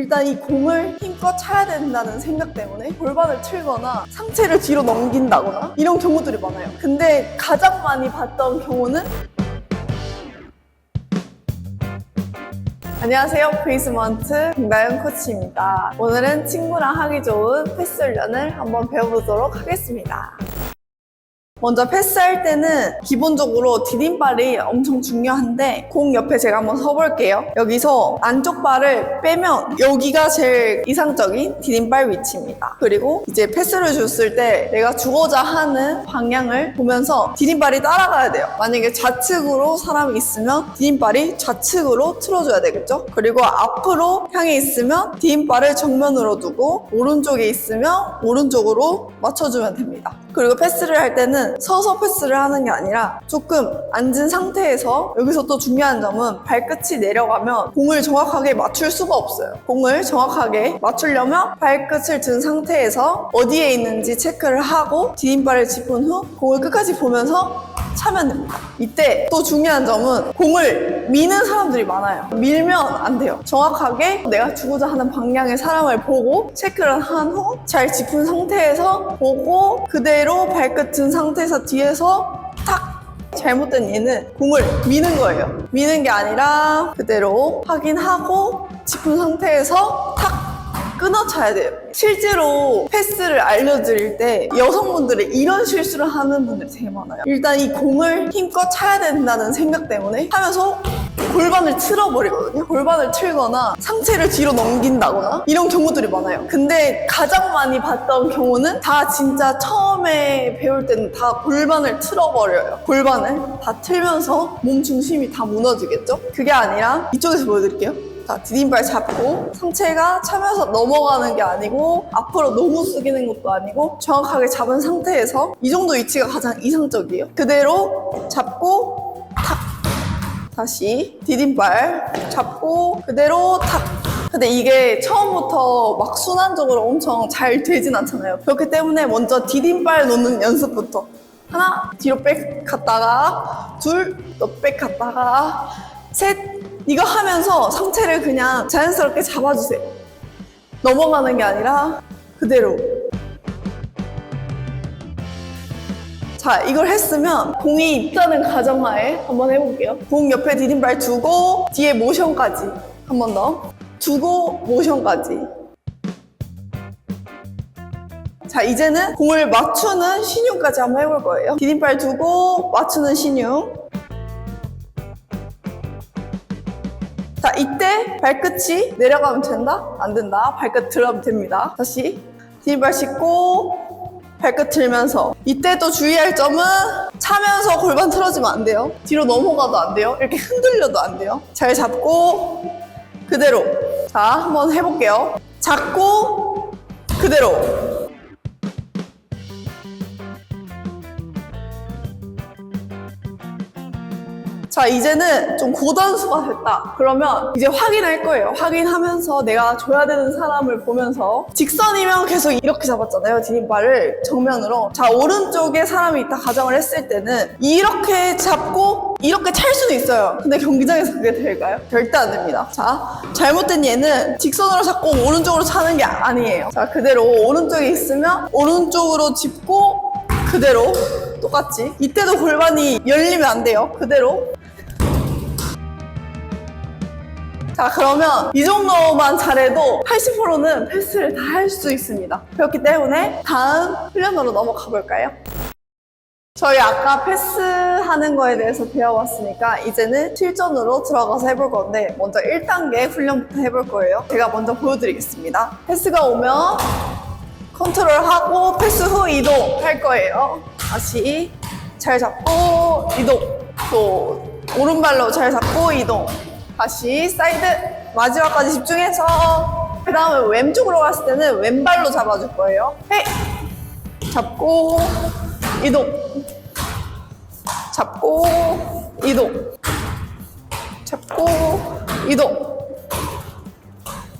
일단 이 공을 힘껏 차야 된다는 생각 때문에 골반을 틀거나 상체를 뒤로 넘긴다거나 이런 경우들이 많아요. 근데 가장 많이 봤던 경우는 안녕하세요. 베이스먼트 김가연 코치입니다. 오늘은 친구랑 하기 좋은 패스 훈련을 한번 배워보도록 하겠습니다. 먼저 패스할 때는 기본적으로 디딤발이 엄청 중요한데 공 옆에 제가 한번 서볼게요. 여기서 안쪽 발을 빼면 여기가 제일 이상적인 디딤발 위치입니다. 그리고 이제 패스를 줬을 때 내가 주고자 하는 방향을 보면서 디딤발이 따라가야 돼요. 만약에 좌측으로 사람이 있으면 디딤발이 좌측으로 틀어줘야 되겠죠? 그리고 앞으로 향해 있으면 디딤발을 정면으로 두고 오른쪽에 있으면 오른쪽으로 맞춰주면 됩니다. 그리고 패스를 할 때는 서서 패스를 하는 게 아니라 조금 앉은 상태에서 여기서 또 중요한 점은 발끝이 내려가면 공을 정확하게 맞출 수가 없어요. 공을 정확하게 맞추려면 발끝을 든 상태에서 어디에 있는지 체크를 하고 디딤발을 짚은 후 공을 끝까지 보면서 차면 됩니다. 이때 또 중요한 점은 공을 미는 사람들이 많아요. 밀면 안 돼요. 정확하게 내가 주고자 하는 방향의 사람을 보고 체크를 한 후 잘 짚은 상태에서 보고 그대로 발끝 든 상태에서 뒤에서 탁 잘못된 얘는 공을 미는 거예요. 미는 게 아니라 그대로 확인하고 짚은 상태에서 탁 끊어차야 돼요. 실제로 패스를 알려드릴 때 여성분들이 이런 실수를 하는 분들이 되게 많아요. 일단 이 공을 힘껏 차야 된다는 생각 때문에 하면서 골반을 틀어버리거든요. 골반을 틀거나 상체를 뒤로 넘긴다거나 이런 경우들이 많아요. 근데 가장 많이 봤던 경우는 다 진짜 처음에 배울 때는 다 골반을 틀어버려요. 골반을 다 틀면서 몸 중심이 다 무너지겠죠? 그게 아니라 이쪽에서 보여드릴게요. 자, 디딤발 잡고 상체가 차면서 넘어가는 게 아니고 앞으로 너무 숙이는 것도 아니고 정확하게 잡은 상태에서 이 정도 위치가 가장 이상적이에요. 그대로 잡고 탁 다시 디딤발 잡고 그대로 탁 근데 이게 처음부터 막 순환적으로 엄청 잘 되진 않잖아요. 그렇기 때문에 먼저 디딤발 놓는 연습부터 하나 뒤로 백 갔다가 둘 또 백 갔다가 셋 이거 하면서 상체를 그냥 자연스럽게 잡아주세요. 넘어가는 게 아니라 그대로. 자, 이걸 했으면 공이 있다는 가정하에 한번 해볼게요. 공 옆에 디딤발 두고 뒤에 모션까지 한 번 더. 두고 모션까지. 자, 이제는 공을 맞추는 신용까지 한번 해볼 거예요. 디딤발 두고 맞추는 신용. 자, 이때 발끝이 내려가면 된다? 안 된다. 발끝 들어가면 됩니다. 다시. 디발 씻고, 발끝 들면서. 이때 또 주의할 점은 차면서 골반 틀어지면 안 돼요. 뒤로 넘어가도 안 돼요. 이렇게 흔들려도 안 돼요. 잘 잡고, 그대로. 자, 한번 해볼게요. 잡고, 그대로. 자, 이제는 좀 고단수가 됐다. 그러면 이제 확인할 거예요. 확인하면서 내가 줘야 되는 사람을 보면서 직선이면 계속 이렇게 잡았잖아요. 디딤발을 정면으로. 자, 오른쪽에 사람이 있다 가정을 했을 때는 이렇게 잡고 이렇게 찰 수도 있어요. 근데 경기장에서 그게 될까요? 절대 안 됩니다. 자, 잘못된 얘는 직선으로 잡고 오른쪽으로 차는 게 아니에요. 자, 그대로 오른쪽에 있으면 오른쪽으로 짚고 그대로 똑같이 이때도 골반이 열리면 안 돼요 그대로 자 그러면 이 정도만 잘해도 80%는 패스를 다 할 수 있습니다 그렇기 때문에 다음 훈련으로 넘어가 볼까요? 저희 아까 패스하는 거에 대해서 배워봤으니까 이제는 실전으로 들어가서 해볼 건데 먼저 1단계 훈련부터 해볼 거예요 제가 먼저 보여드리겠습니다 패스가 오면 컨트롤하고 패스 후 이동 할 거예요. 다시 잘 잡고 이동. 또 오른발로 잘 잡고 이동. 다시 사이드 마지막까지 집중해서 그 다음에 왼쪽으로 갔을 때는 왼발로 잡아줄 거예요. 헤이 잡고 이동. 잡고 이동. 잡고 이동.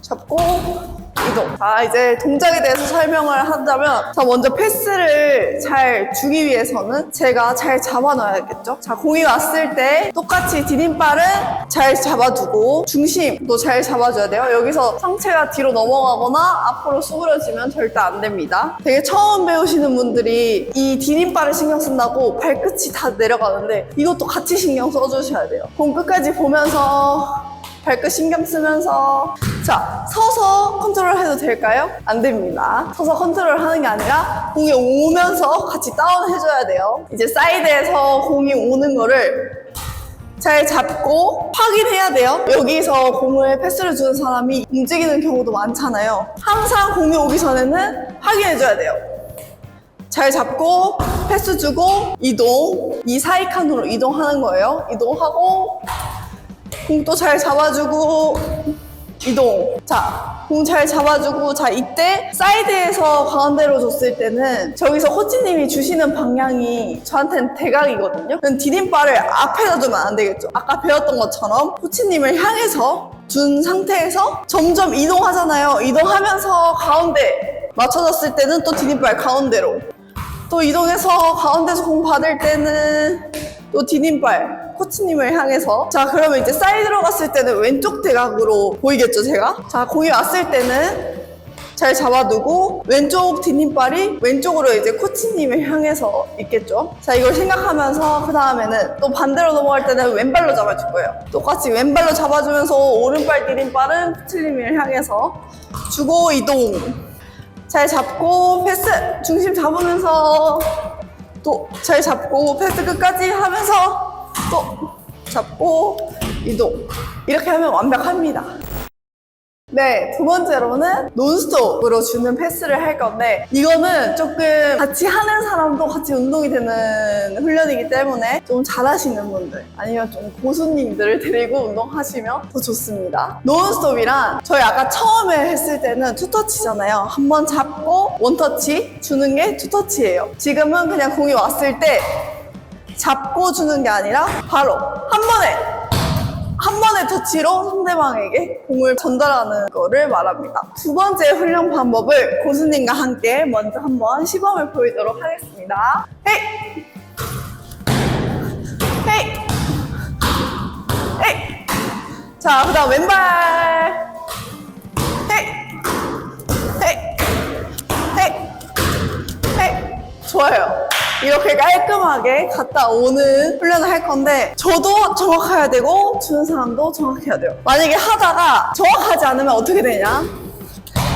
잡고 이동. 자, 이제 동작에 대해서 설명을 하자면, 자, 먼저 패스를 잘 주기 위해서는 제가 잘 잡아놔야겠죠? 자, 공이 왔을 때 똑같이 디딤발은 잘 잡아두고, 중심도 잘 잡아줘야 돼요. 여기서 상체가 뒤로 넘어가거나 앞으로 수그러지면 절대 안 됩니다. 되게 처음 배우시는 분들이 이 디딤발을 신경 쓴다고 발끝이 다 내려가는데, 이것도 같이 신경 써주셔야 돼요. 공 끝까지 보면서 발끝 신경 쓰면서 자 서서 컨트롤 해도 될까요? 안 됩니다. 서서 컨트롤 하는 게 아니라 공이 오면서 같이 다운 해줘야 돼요. 이제 사이드에서 공이 오는 거를 잘 잡고 확인해야 돼요. 여기서 공을 패스를 주는 사람이 움직이는 경우도 많잖아요. 항상 공이 오기 전에는 확인해줘야 돼요. 잘 잡고 패스 주고 이동 이 사이 칸으로 이동하는 거예요. 이동하고 공 또 잘 잡아주고 이동. 자, 공 잘 잡아주고 자 이때 사이드에서 가운데로 줬을 때는 저기서 코치님이 주시는 방향이 저한테는 대각이거든요. 그럼 디딤발을 앞에다 두면 안 되겠죠. 아까 배웠던 것처럼 코치님을 향해서 준 상태에서 점점 이동하잖아요. 이동하면서 가운데 맞춰졌을 때는 또 디딤발 가운데로 또 이동해서 가운데서 공 받을 때는 또 디딤발 코치님을 향해서. 자 그러면 이제 사이드로 갔을 때는 왼쪽 대각으로 보이겠죠 제가? 자 공이 왔을 때는 잘 잡아두고 왼쪽 디딤발이 왼쪽으로 이제 코치님을 향해서 있겠죠? 자 이걸 생각하면서 그 다음에는 또 반대로 넘어갈 때는 왼발로 잡아줄 거예요. 똑같이 왼발로 잡아주면서 오른발 디딤발은 코치님을 향해서 주고 이동. 잘 잡고 패스! 중심 잡으면서 또 잘 잡고 패스 끝까지 하면서 또 잡고 이동 이렇게 하면 완벽합니다. 네, 두 번째로는 논스톱으로 주는 패스를 할 건데 이거는 조금 같이 하는 사람도 같이 운동이 되는 훈련이기 때문에 좀 잘하시는 분들 아니면 좀 고수님들을 데리고 운동하시면 더 좋습니다. 논스톱이란 저희 아까 처음에 했을 때는 투터치잖아요. 한 번 잡고 원터치 주는 게 투터치예요. 지금은 그냥 공이 왔을 때 잡고 주는 게 아니라 바로 한 번에 한 번의 터치로 상대방에게 공을 전달하는 거를 말합니다. 두 번째 훈련 방법을 고수님과 함께 먼저 한번 시범을 보이도록 하겠습니다. 헤이! 헤이! 헤이! 자, 그 다음 왼발. 헤이! 헤이! 헤이! 헤이! 좋아요. 이렇게 깔끔하게 갔다 오는 훈련을 할 건데 저도 정확해야 되고 주는 사람도 정확해야 돼요. 만약에 하다가 정확하지 않으면 어떻게 되냐?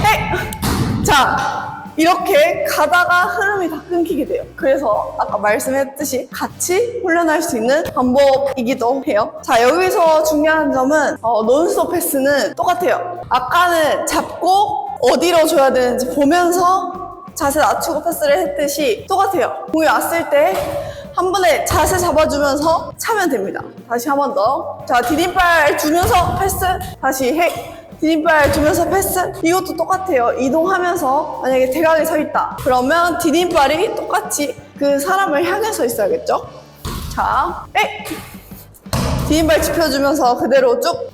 헤이! 자, 이렇게 가다가 흐름이 다 끊기게 돼요. 그래서 아까 말씀했듯이 같이 훈련할 수 있는 방법이기도 해요. 자, 여기서 중요한 점은 어, 논스톱 패스는 똑같아요. 아까는 잡고 어디로 줘야 되는지 보면서 자세 낮추고 패스를 했듯이 똑같아요. 공이 왔을 때 한 번에 자세 잡아주면서 차면 됩니다. 다시 한 번 더. 자, 디딤발 주면서 패스. 다시 핵. 디딤발 주면서 패스. 이것도 똑같아요. 이동하면서 만약에 대각에 서 있다. 그러면 디딤발이 똑같이 그 사람을 향해 서 있어야겠죠? 자, 핵. 디딤발 짚혀주면서 그대로 쭉.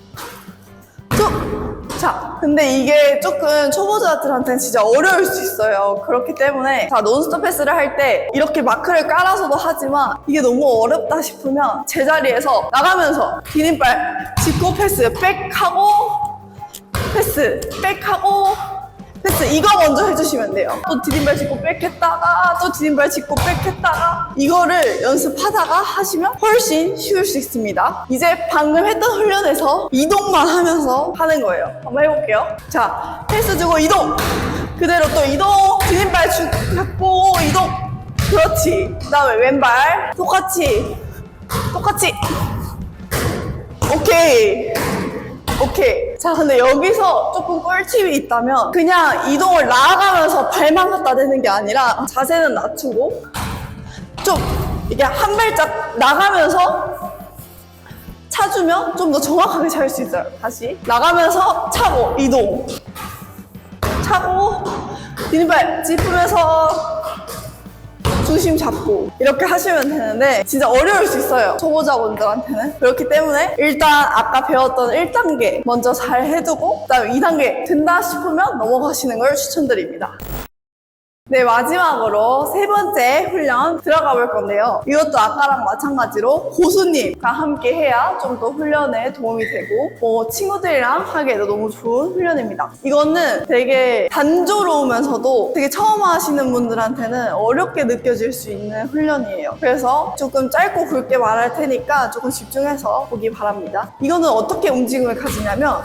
쭉. 자, 근데 이게 조금 초보자들한테는 진짜 어려울 수 있어요. 그렇기 때문에 자, 논스톱 패스를 할 때 이렇게 마크를 깔아서도 하지만 이게 너무 어렵다 싶으면 제자리에서 나가면서 디딤발 짚고 패스 백 하고 패스 백 하고 패스 이거 먼저 해주시면 돼요. 또 디딤발 짚고 백했다가 또 디딤발 짚고 백했다가 이거를 연습하다가 하시면 훨씬 쉬울 수 있습니다. 이제 방금 했던 훈련에서 이동만 하면서 하는 거예요. 한번 해볼게요. 자, 패스 주고 이동. 그대로 또 이동. 디딤발 주, 잡고 이동. 그렇지. 그 다음에 왼발. 똑같이. 똑같이. 오케이. 오케이. 자, 근데 여기서 조금 꿀팁이 있다면 그냥 이동을 나아가면서 발만 갖다 대는 게 아니라 자세는 낮추고 좀 이게 한 발짝 나가면서 차주면 좀 더 정확하게 잘 수 있어요. 다시. 나가면서 차고, 이동. 차고, 디딤발 짚으면서 중심 잡고 이렇게 하시면 되는데 진짜 어려울 수 있어요. 초보자분들한테는. 그렇기 때문에 일단 아까 배웠던 1단계 먼저 잘 해두고 그다음에 2단계 된다 싶으면 넘어가시는 걸 추천드립니다. 네, 마지막으로 세 번째 훈련 들어가 볼 건데요. 이것도 아까랑 마찬가지로 고수님과 함께 해야 좀 더 훈련에 도움이 되고, 뭐, 친구들이랑 하기에도 너무 좋은 훈련입니다. 이거는 되게 단조로우면서도 되게 처음 하시는 분들한테는 어렵게 느껴질 수 있는 훈련이에요. 그래서 조금 짧고 굵게 말할 테니까 조금 집중해서 보기 바랍니다. 이거는 어떻게 움직임을 가지냐면,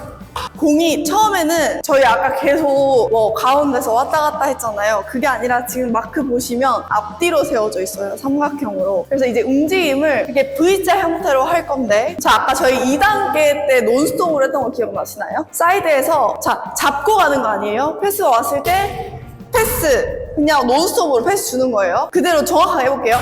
공이 처음에는 저희 아까 계속 뭐 가운데서 왔다 갔다 했잖아요. 그게 아니라 지금 마크 보시면 앞뒤로 세워져 있어요. 삼각형으로. 그래서 이제 움직임을 이렇게 V자 형태로 할 건데 자 아까 저희 2단계 때 논스톱으로 했던 거 기억나시나요? 사이드에서 자 잡고 가는 거 아니에요? 패스가 왔을 때 패스 그냥 논스톱으로 패스 주는 거예요. 그대로 정확하게 해볼게요.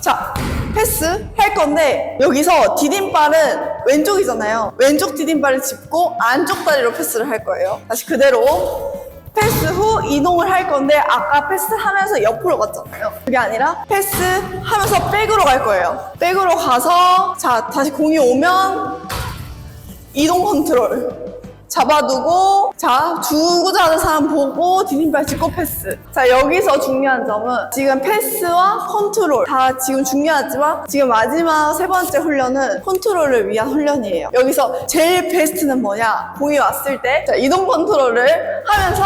자 패스 할 건데 여기서 디딤발은 왼쪽이잖아요. 왼쪽 디딤발을 짚고 안쪽 다리로 패스를 할 거예요. 다시 그대로 패스 후 이동을 할 건데 아까 패스하면서 옆으로 갔잖아요. 그게 아니라 패스하면서 백으로 갈 거예요. 백으로 가서 자 다시 공이 오면 이동 컨트롤 잡아두고 자 주고자 하는 사람 보고 디딤발 짚고 패스. 자 여기서 중요한 점은 지금 패스와 컨트롤. 다 지금 중요하지만 지금 마지막 세 번째 훈련은 컨트롤을 위한 훈련이에요. 여기서 제일 베스트는 뭐냐? 공이 왔을 때 자, 이동 컨트롤을 하면서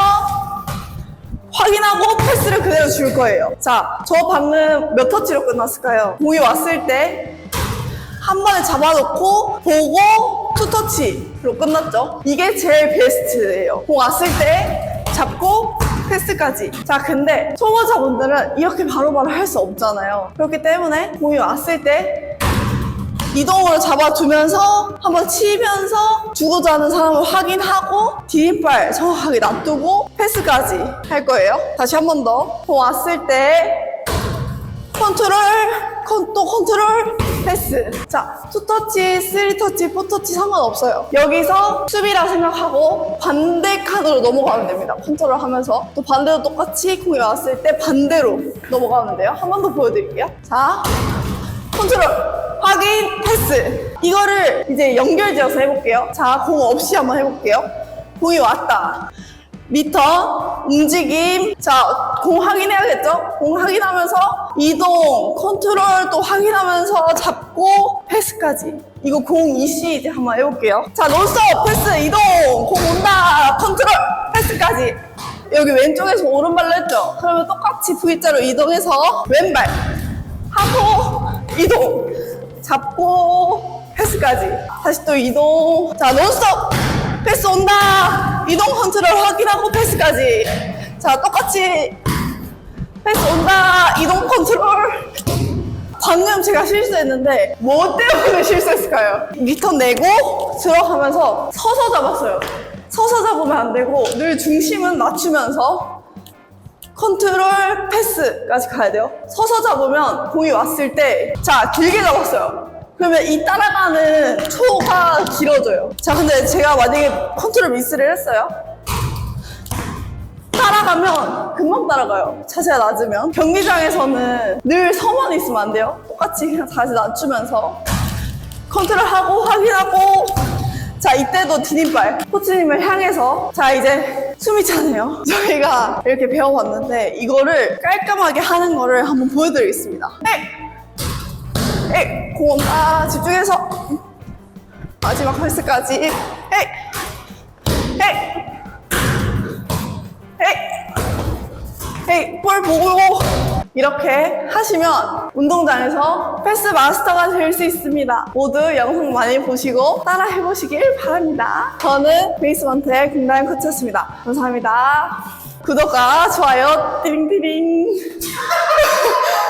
확인하고 패스를 그대로 줄 거예요. 자 저 방금 몇 터치로 끝났을까요? 공이 왔을 때 한 번에 잡아놓고 보고 투터치로 끝났죠. 이게 제일 베스트예요. 공 왔을 때 잡고 패스까지. 자, 근데 초보자분들은 이렇게 바로바로 할 수 없잖아요. 그렇기 때문에 공이 왔을 때 이동으로 잡아두면서 한번 치면서 주고자 하는 사람을 확인하고 디딤발 정확하게 놔두고 패스까지 할 거예요. 다시 한 번 더. 공 왔을 때 컨트롤, 컨, 또 컨트롤, 패스. 자, 투터치, 쓰리터치, 포터치 상관없어요. 여기서 수비라 생각하고 반대 칸으로 넘어가면 됩니다. 컨트롤 하면서. 또 반대로 똑같이 공이 왔을 때 반대로 넘어가면 돼요. 한 번 더 보여드릴게요. 자, 컨트롤, 확인, 패스. 이거를 이제 연결지어서 해볼게요. 자, 공 없이 한번 해볼게요. 공이 왔다. 미터, 움직임. 자, 공 확인해야겠죠? 공 확인하면서 이동, 컨트롤 또 확인하면서 잡고 패스까지. 이거 공 이시 이제 한번 해볼게요. 자, 논스톱, 패스, 이동, 공 온다, 컨트롤, 패스까지. 여기 왼쪽에서 오른발로 했죠? 그러면 똑같이 V자로 이동해서 왼발 하고 이동 잡고 패스까지 다시 또 이동 자 논스톱 패스 온다 이동 컨트롤 확인하고 패스까지 자 똑같이 패스 온다 이동 컨트롤 방금 제가 실수했는데 뭐 때문에 실수했을까요? 리턴 내고 들어가면서 서서 잡았어요 서서 잡으면 안 되고 늘 중심은 낮추면서 컨트롤 패스까지 가야 돼요. 서서 잡으면 공이 왔을 때, 자, 길게 잡았어요. 그러면 이 따라가는 초가 길어져요. 자, 근데 제가 만약에 컨트롤 미스를 했어요. 따라가면 금방 따라가요. 자세가 낮으면. 경기장에서는 늘 서만 있으면 안 돼요. 똑같이 그냥 자세 낮추면서 컨트롤하고 확인하고 자 이때도 디딤발 코치님을 향해서 자 이제 숨이 차네요 저희가 이렇게 배워봤는데 이거를 깔끔하게 하는 거를 한번 보여드리겠습니다 에이 에 이공 온다 집중해서 마지막 헬스까지 에이 에이 에이 에이 볼 보고 이렇게 하시면 운동장에서 패스 마스터가 될 수 있습니다. 모두 영상 많이 보시고 따라 해보시길 바랍니다. 저는 베이스먼트의 김다현 코치였습니다. 감사합니다. 구독과 좋아요 띠링띠링